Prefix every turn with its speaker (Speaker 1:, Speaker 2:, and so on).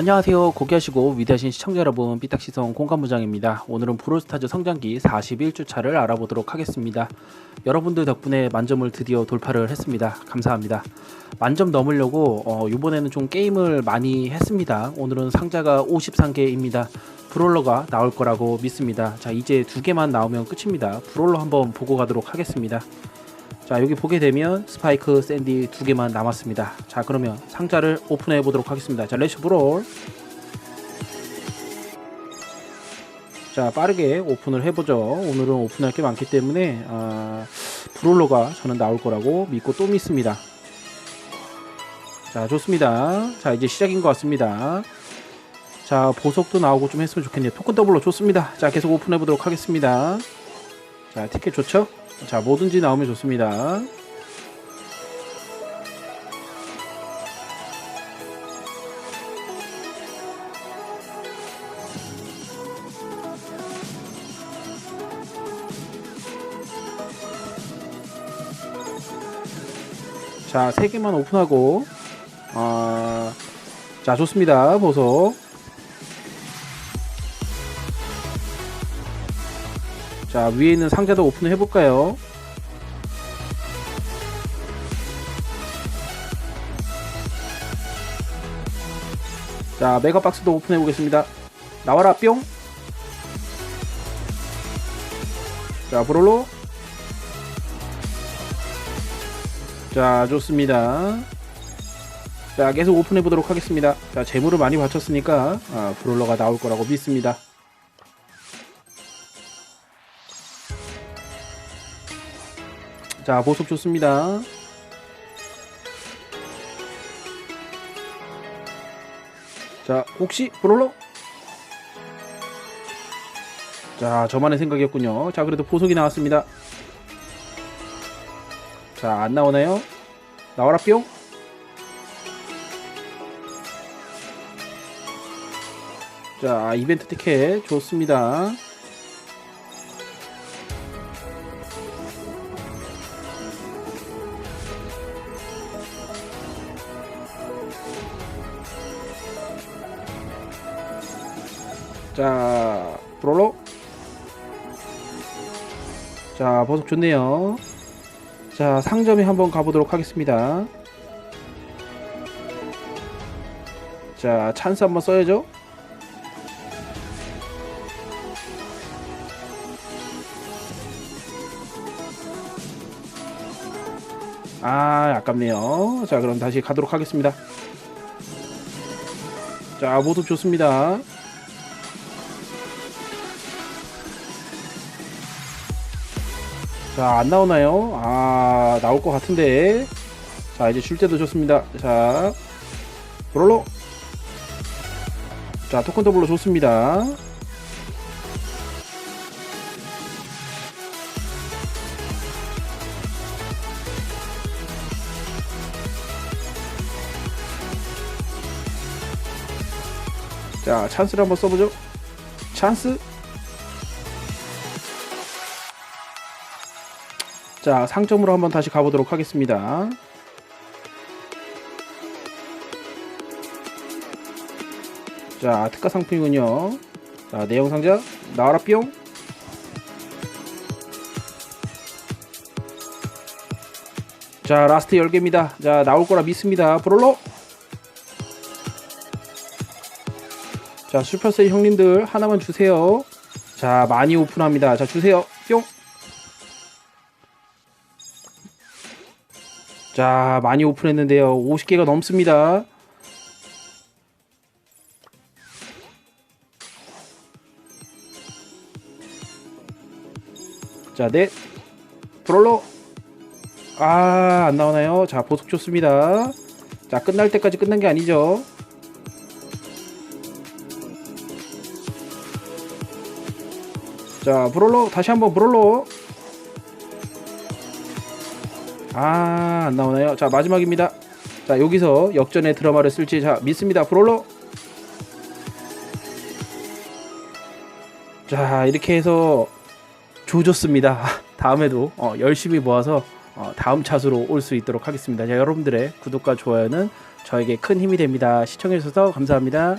Speaker 1: 안녕하세요. 고귀하시고 위대하신 시청자 여러분, 삐딱시성 공감부장입니다. 오늘은 브롤스타즈 성장기 41주차를 알아보도록 하겠습니다. 여러분들 덕분에 만점을 드디어 돌파를 했습니다. 감사합니다. 만점 넘으려고 어, 이번에는 좀 게임을 많이 했습니다. 오늘은 상자가 53개입니다. 브롤러가 나올 거라고 믿습니다. 자, 이제 두 개만 나오면 끝입니다. 브롤러 한번 보고 가도록 하겠습니다. 자 여기 보게 되면 스파이크 샌디 두 개만 남았습니다. 자 그러면 상자를 오픈해 보도록 하겠습니다. 자 레츠 브롤. 자 빠르게 오픈을 해보죠. 오늘은 오픈할 게 많기 때문에 아, 브롤러가 저는 나올 거라고 믿고 또 믿습니다. 자 좋습니다. 자 이제 시작인 것 같습니다. 자 보석도 나오고 좀 했으면 좋겠네요. 토큰 더블로 좋습니다. 자 계속 오픈해 보도록 하겠습니다 자 티켓 좋죠 자 뭐든지 나오면 좋습니다 자, 세 개만 오픈하고, 아, 자, 좋습니다. 보석. 자, 위에 있는 상자도 오픈을 해볼까요? 자, 메가박스도 오픈해 보겠습니다. 나와라, 뿅! 자, 브롤로. 자, 좋습니다. 자, 계속 오픈해 보도록 하겠습니다. 자, 재물을 많이 바쳤으니까, 아, 브롤러가 나올 거라고 믿습니다. 자, 보석 좋습니다. 자, 혹시 브롤러? 자, 저만의 생각이었군요. 자, 그래도 보석이 나왔습니다. 자, 안 나오나요? 나와라 뿅. 자, 이벤트 티켓 좋습니다. 자, 브롤로. 자, 버섯 좋네요. 자, 상점에 한번 가보도록 하겠습니다. 자, 찬스 한번 써야죠. 아, 아깝네요. 자, 그럼 다시 가도록 하겠습니다. 자, 모두 좋습니다. 자, 안 나오나요? 아, 나올 것 같은데. 자, 이제 줄 때도 좋습니다. 자, 브롤로. 자, 토큰 더블로 좋습니다. 자, 찬스를 한번 써보죠. 찬스. 자, 상점으로 한번 다시 가보도록 하겠습니다. 자, 특가 상품이군요. 자, 내용 상자 나와라 뿅. 자, 라스트 10개입니다. 자, 나올 거라 믿습니다. 브롤로. 자, 슈퍼셀 형님들 하나만 주세요. 자, 많이 오픈합니다. 자, 주세요. 뿅. 자, 많이 오픈했는데요. 50개가 넘습니다. 자, 넷. 브롤로. 아, 안 나오나요? 자, 보석 좋습니다. 자, 끝날 때까지 끝난 게 아니죠. 자, 브롤로. 다시 한번 브롤로. 아, 안 나오나요? 자, 마지막입니다. 자, 여기서 역전의 드라마를 쓸지 자, 믿습니다. 브롤러. 자, 이렇게 해서 조졌습니다. 다음에도 어, 열심히 모아서 어, 다음 차수로 올 수 있도록 하겠습니다. 자, 여러분들의 구독과 좋아요는 저에게 큰 힘이 됩니다. 시청해주셔서 감사합니다.